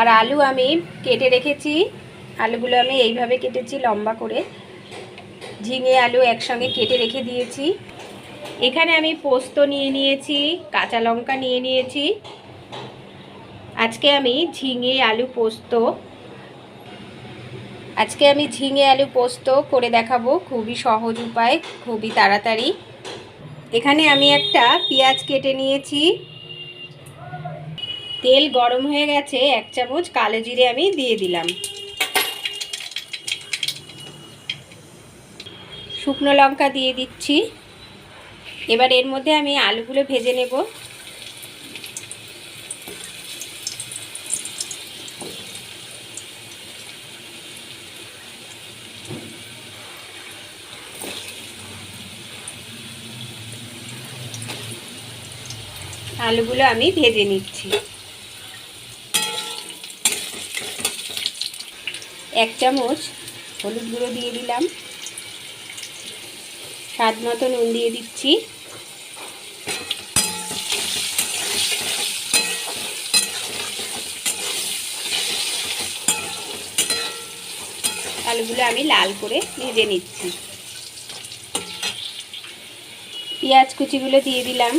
আর আলু আমি কেটে রেখেছি। আলুগুলো আমি এইভাবে কেটেছি লম্বা করে। ঝিঙে আলু একসঙ্গে কেটে রেখে দিয়েছি। এখানে আমি পোস্ত নিয়ে নিয়েছি, কাঁচা লঙ্কা নিয়ে নিয়েছি। আজকে আমি ঝিঙে আলু পোস্ত। আজকে আমি ঝিঙে আলু পোস্ত করে দেখাবো। খুবই সহজ উপায়, খুবই তাড়াতাড়ি। এখানে আমি একটা পেঁয়াজ কেটে নিয়েছি। তেল গরম হয়ে গেছে, এক চামচ কালো জিরে আমি দিয়ে দিলাম। শুকনো লঙ্কা দিয়ে দিচ্ছি। এবার এর মধ্যে আমি আলুগুলো ভেজে নেব। আলুগুলো আমি ভেজে নিচ্ছি। এক চামচ হলুদ গুঁড়ো দিয়ে দিলাম। স্বাদ মতো নুন দিয়ে দিচ্ছি। আলুগুলো আমি লাল করে ভেজে নিচ্ছি। পেঁয়াজ কুচিগুলো দিয়ে দিলাম।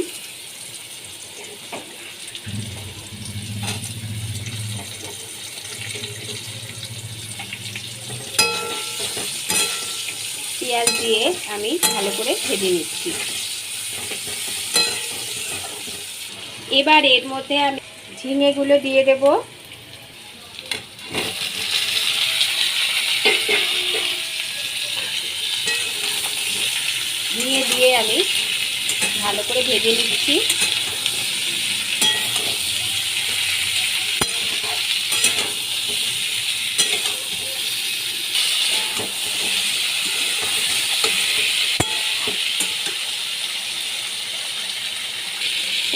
পেঁয়াজ দিয়ে আমি ভালো করে ভেজে নিচ্ছি। এবার এর মধ্যে আমি ঝিঙেগুলো দিয়ে দেব। ঝিঙে দিয়ে আমি ভালো করে ভেজে নিচ্ছি।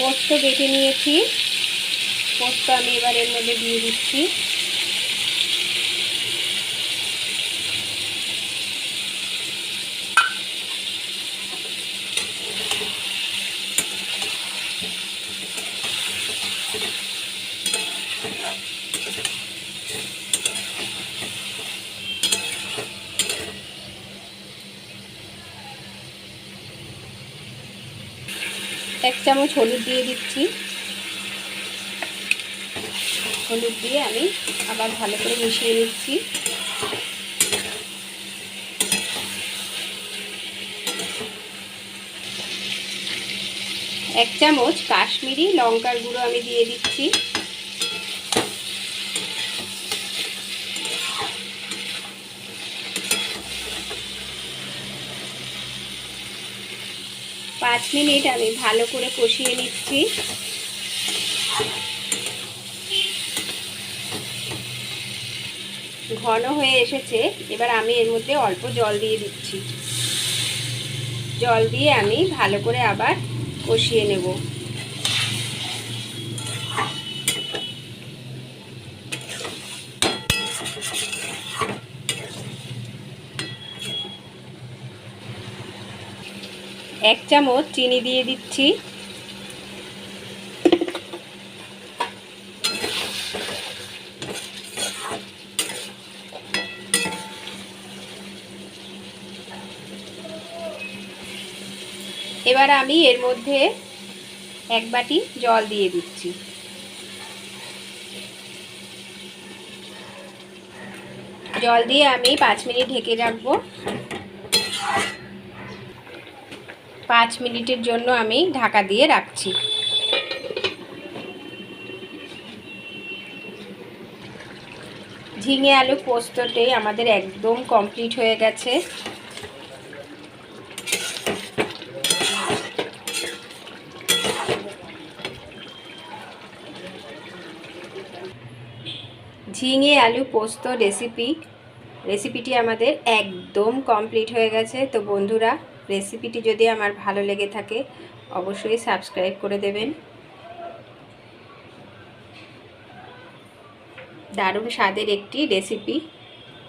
পোস্ত বেটে নিয়েছি। পোস্ত আমি এবার এর মধ্যে দিয়ে দিচ্ছি। এক চামচ হলুদ দিয়ে দিচ্ছি। হলুদ দিয়ে আমি আবার ভালো করে মিশিয়ে নিচ্ছি। এক চামচ কাশ্মীরি লঙ্কার গুঁড়ো আমি দিয়ে দিচ্ছি। পাঁচ মিনিট আমি ভালো করে কষিয়ে নিচ্ছি। ঘন হয়ে এসেছে, এবার আমি এর মধ্যে অল্প জল দিয়ে দিচ্ছি। জল দিয়ে আমি ভালো করে আবার কষিয়ে নেব। এক চামচ চিনি দিয়ে দিচ্ছি। এবার আমি এর মধ্যে এক বাটি জল দিয়ে দিচ্ছি। জল দিয়ে আমি পাঁচ মিনিট ঢেকে রাখব। পাঁচ মিনিটের জন্য আমি ঢাকা দিয়ে রাখছি। ঝিঙে আলু পোস্ততে আমাদের একদম কমপ্লিট হয়ে গেছে। ঝিঙে আলু পোস্ত রেসিপি রেসিপিটি আমাদের একদম কমপ্লিট হয়ে গেছে। তো বন্ধুরা রেসিপিটি যদি আমার ভালো লেগে থাকে অবশ্যই সাবস্ক্রাইব করে দেবেন। দারুণ স্বাদের একটি রেসিপি।